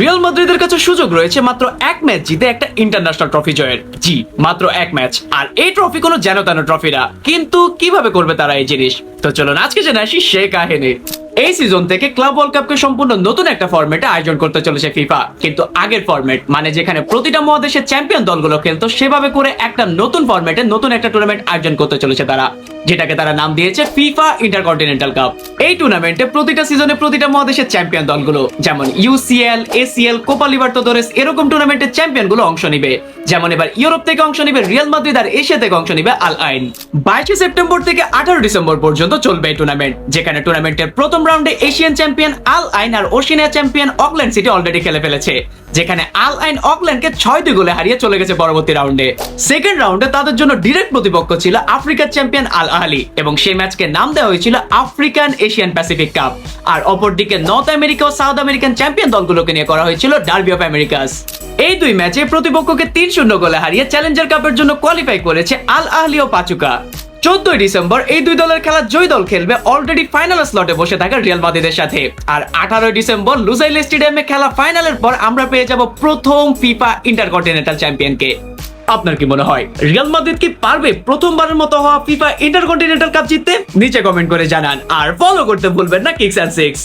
Real মাদ্রিদের কাছে সুযোগ রয়েছে মাত্র এক ম্যাচ জিতে একটা ইন্টারন্যাশনাল ট্রফি জয়ের। জি, মাত্র এক ম্যাচ। আর এই ট্রফি কোনো যেন তেন ট্রফি না। কিন্তু কীভাবে করবে তারা এই জিনিস? তো চলুন আজকে জেনে আসি সে কাহিনী। এই সিজন থেকে ক্লাব ওয়ার্ল্ড কাপকে সম্পূর্ণ নতুন একটা ফরম্যাটে আয়োজন করতে চলেছে ফিফা কিন্তু আগের ফরম্যাট মানে যেখানে প্রতিটা মহাদেশের চ্যাম্পিয়ন দলগুলো খেলতো, সেভাবে করে একটা নতুন ফরম্যাটে নতুন একটা টুর্নামেন্ট আয়োজন করতে চলেছে তারা। যেটাকে তারা নাম দিয়েছে ফিফা ইন্টারকন্টিনেন্টাল কাপ। এই টুর্নামেন্টে প্রতিটা সিজনে প্রতিটা মহাদেশের চ্যাম্পিয়ন দলগুলো, যেমন ইউসিএল এসিএল কোপা লিবার্তাদোরেস এরকম টুর্নামেন্টের চ্যাম্পিয়নগুলো অংশ নিবে। যেমন এবার ইউরোপ থেকে অংশ নিবে, রিয়াল মাদ্রিদ আর এশিয়া থেকে অংশ নিবে আল আইন। বাইশে সেপ্টেম্বর থেকে আঠারো ডিসেম্বর পর্যন্ত চলবে এই টুর্নামেন্ট যেখানে টুর্নামেন্টের প্রথম রাউন্ডে এশিয়ান চ্যাম্পিয়ন আল আইন আর Oceania champion Auckland City already খেলে ফেলেছে, যেখানে আল আইন অকল্যান্ডকে ছয় দুই গোলে হারিয়ে চলে গেছে পরবর্তী রাউন্ডে সেকেন্ড রাউন্ডে তাদের জন্য ডিরেক্ট প্রতিপক্ষ ছিল আফ্রিকার চ্যাম্পিয়ন আল আহলি এবং সেই ম্যাচকে নাম দেওয়া হয়েছিল আফ্রিকান এশিয়ান প্যাসিফিক কাপ। আর অপরদিকে নর্থ আমেরিকা ও সাউথ আমেরিকান চ্যাম্পিয়ন দলগুলোকে নিয়ে করা হয়েছিল ডার্বি অফ আমেরিকাস। এই দুই ম্যাচে প্রতিপক্ষকে তিন শূন্য গোলে হারিয়ে চ্যালেঞ্জার কাপের জন্য কোয়ালিফাই করেছে আল আহলি ও পাচুকা। চোদ্দই ডিসেম্বর এই দুই দলের খেলা জয় দল খেলবে অলরেডি ফাইনাল স্লটে বসে থাকা রিয়াল মাদ্রিদের সাথে। আর আঠারোই ডিসেম্বর লুজাইল স্টেডিয়ামে খেলা ফাইনালের পর আমরা পেয়ে যাব প্রথম ফিফা ইন্টারকন্টিনেন্টাল চ্যাম্পিয়নকে। আপনার কি মনে হয়? রিয়াল মাদ্রিদ কি পারবে প্রথমবারের মতো হওয়া ফিফা ইন্টারকন্টিনেন্টাল কাপ জিততে? নিচে কমেন্ট করে জানান। আর ফলো করতে ভুলবেন না কিক্স অ্যান্ড সিক্স